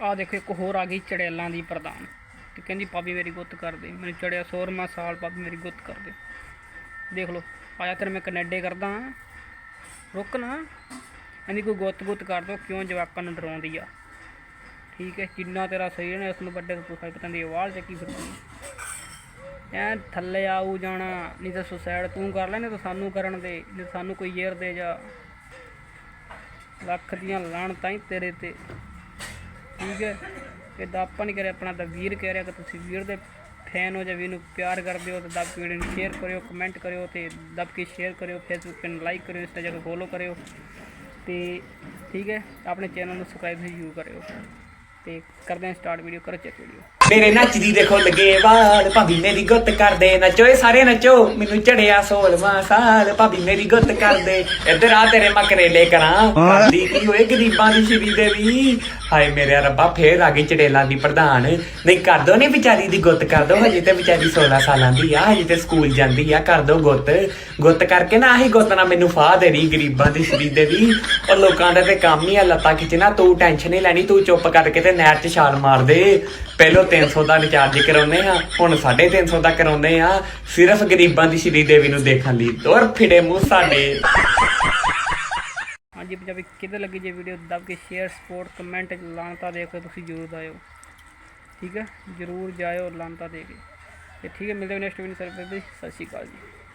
ਆ ਦੇਖੋ, ਇੱਕ ਹੋਰ ਆ ਗਈ ਚੜੇਲਾਂ ਦੀ ਪ੍ਰਧਾਨ। ਤੇ ਕਹਿੰਦੀ, ਭਾਬੀ ਮੇਰੀ ਗੁੱਤ ਕਰ ਦੇ। ਮੈਨੂੰ ਚੜਿਆ 16ਵਾਂ ਸਾਲ, ਭਾਬੀ ਮੇਰੀ ਗੁੱਤ ਕਰ ਦੇ। ਦੇਖ ਲਓ, ਆਇਆ ਤੇਰੇ ਮੈਂ ਕਨੇਡੇ ਕਰਦਾ ਹਾਂ। ਰੁਕ ਨਾ। ਕਹਿੰਦੀ, ਕੋਈ ਗੁੱਤ ਗੁੱਤ ਕਰ ਦੋ, ਕਿਉਂ ਜਵਾਕਾਂ ਨੂੰ ਡਰਾਉਂਦੀ ਆ? ਠੀਕ ਹੈ, ਜਿੰਨਾ ਤੇਰਾ ਸਹੀ ਹੈ ਨਾ ਨੂੰ ਵੱਡੇ ਤੋਂ ਪੁੱਛਾਈ ਪਤਾ ਨਹੀਂ ਆਵਾਜ਼ ਚੱਕੀ ਫਿਰਦੀ ਐ ਥੱਲੇ ਆਊ ਜਾਣਾ, ਨਹੀਂ ਤਾਂ ਸੁਸਾਈਡ ਤੂੰ ਕਰ ਲੈ, ਨਹੀਂ ਤਾਂ ਸਾਨੂੰ ਕਰਨ ਦੇ, ਨਹੀਂ ਤਾਂ ਸਾਨੂੰ ਕੋਈ ਯੇਰ ਦੇ ਜਾ। ਲੱਖ ਦੀਆਂ ਲਾਣਤਾਂ ਹੀ ਤੇਰੇ ਤੇ। ਠੀਕ ਹੈ? ਇਹ ਤਾਂ ਆਪਾਂ ਨਹੀਂ ਕਰਿਆ ਆਪਣਾ ਤਾਂ ਵੀਰ ਕਹਿ ਰਿਹਾ ਕਿ ਤੁਸੀਂ ਵੀਰ ਦੇ ਫੈਨ ਹੋ ਜਾਂ ਵੀਰ ਨੂੰ ਪਿਆਰ ਕਰਦੇ ਹੋ ਤਾਂ ਦੱਬ ਕੇ ਵੀਡੀਓ ਨੂੰ ਸ਼ੇਅਰ ਕਰਿਓ ਕਮੈਂਟ ਕਰਿਓ ਤੇ ਦੱਬ ਕੇ ਸ਼ੇਅਰ ਕਰਿਓ ਫੇਸਬੁੱਕ ਤੇ ਲਾਈਕ ਕਰਿਓ ਇੰਸਟਾ ਜਾ ਫੋਲੋ ਕਰਿਓ। ਤੇ ਠੀਕ ਹੈ? ਆਪਣੇ ਚੈਨਲ ਨੂੰ ਸਬਸਕ੍ਰਾਈਬ ਜ਼ਰੂਰ ਕਰਿਓ। ਤੇ ਕਰਦੇ ਹਾਂ ਸਟਾਰਟ ਵੀਡੀਓ ਕਰੋ ਚੈੱਕ ਵੀਡੀਓ ਮੇਰੇ ਨੱਚਦੀ ਦੇਖੋ ਲੱਗੇ ਵਾਲ, ਭਾਬੀ ਮੇਰੀ ਗੁੱਤ ਕਰਦੇ ਨੱਚੋ ਏ ਸਾਰੇ ਨੱਚੋ। ਮੈਨੂੰ ਚੜਿਆ 16ਵਾਂ ਸਾਲ, ਭਾਬੀ ਮੇਰੀ ਗੁੱਤ ਕਰਦੇ। ਇੱਧਰ ਆ ਤੇਰੇ ਮੈਂ ਕਰਾਂ। ਕਰਦੀ ਕੀ ਹੋਏ ਗਰੀਬਾਂ ਦੀ ਸ਼੍ਰੀ ਦੇਵੀ ਹਾਏ ਮੇਰੇ ਰੱਬਾ, ਫੇਰ ਆ ਗਈ ਚੜੇਲਾਂ ਦੀ ਪ੍ਰਧਾਨ। ਨਹੀਂ, ਕਰ ਦੋ ਨਹੀਂ ਵਿਚਾਰੀ ਦੀ ਗੁੱਤ, ਕਰ ਦੋ। ਹਜੇ ਤੇ ਵਿਚਾਰੀ 16 ਸਾਲਾਂ ਦੀ ਆ, ਹਜੇ ਤੇ ਸਕੂਲ ਜਾਂਦੀ ਆ, ਕਰ ਦੋ ਗੁੱਤ। ਗੁੱਤ ਕਰਕੇ ਨਾ ਆਹੀ ਗੁੱਤ ਨਾ ਮੈਨੂੰ ਫਾਹ ਦੇ ਰਹੀ ਗਰੀਬਾਂ ਦੀ ਸ਼੍ਰੀ ਦੇਵੀ ਔਰ ਲੋਕਾਂ ਦਾ ਤੇ ਕੰਮ ਹੀ ਆ, ਲੱਤਾਂ ਖਿੱਚਣਾ, ਤੂੰ ਟੈਨਸ਼ਨ ਨਹੀਂ ਲੈਣੀ, ਤੂੰ ਚੁੱਪ ਕਰਕੇ ਤੇ ਨਹਿਰ 'ਚ ਛਾਲ ਮਾਰ ਦੇ। ਪਹਿਲਾਂ 300 ਦਾ ਰਿਚਾਰਜ ਕਰਾਉਨੇ ਆ ਹੁਣ 350 ਦਾ ਕਰਾਉਨੇ ਆ ਸਿਰਫ ਗਰੀਬਾਂ ਦੀ ਸ਼੍ਰੀ ਦੇਵੀ ਨੂੰ ਦੇਖਣ ਲਈ ਔਰ ਫਿੜੇ ਮੂੰਹ ਸਾਡੇ। ਹਾਂਜੀ, ਪੰਜਾਬੀ ਕਿਤੇ ਲੱਗੀ ਜੇ ਵੀਡੀਓ ਦੱਬ ਕੇ ਸ਼ੇਅਰ ਸਪੋਰਟ ਕਮੈਂਟ ਲਾਂਤਾ ਦੇ ਕੇ ਤੁਸੀਂ ਜ਼ਰੂਰ ਆਇਓ ਠੀਕ ਹੈ? ਜ਼ਰੂਰ ਜਾਇਓ, ਲਾਂਤਾ ਦੇ ਕੇ। ਤੇ ਠੀਕ ਹੈ, ਮਿਲਦੇ ਹਾਂ ਨੈਕਸਟ ਵੀਡੀਓ ਸਰਵਿਸ ਸਤਿ ਸ਼੍ਰੀ ਅਕਾਲ ਜੀ।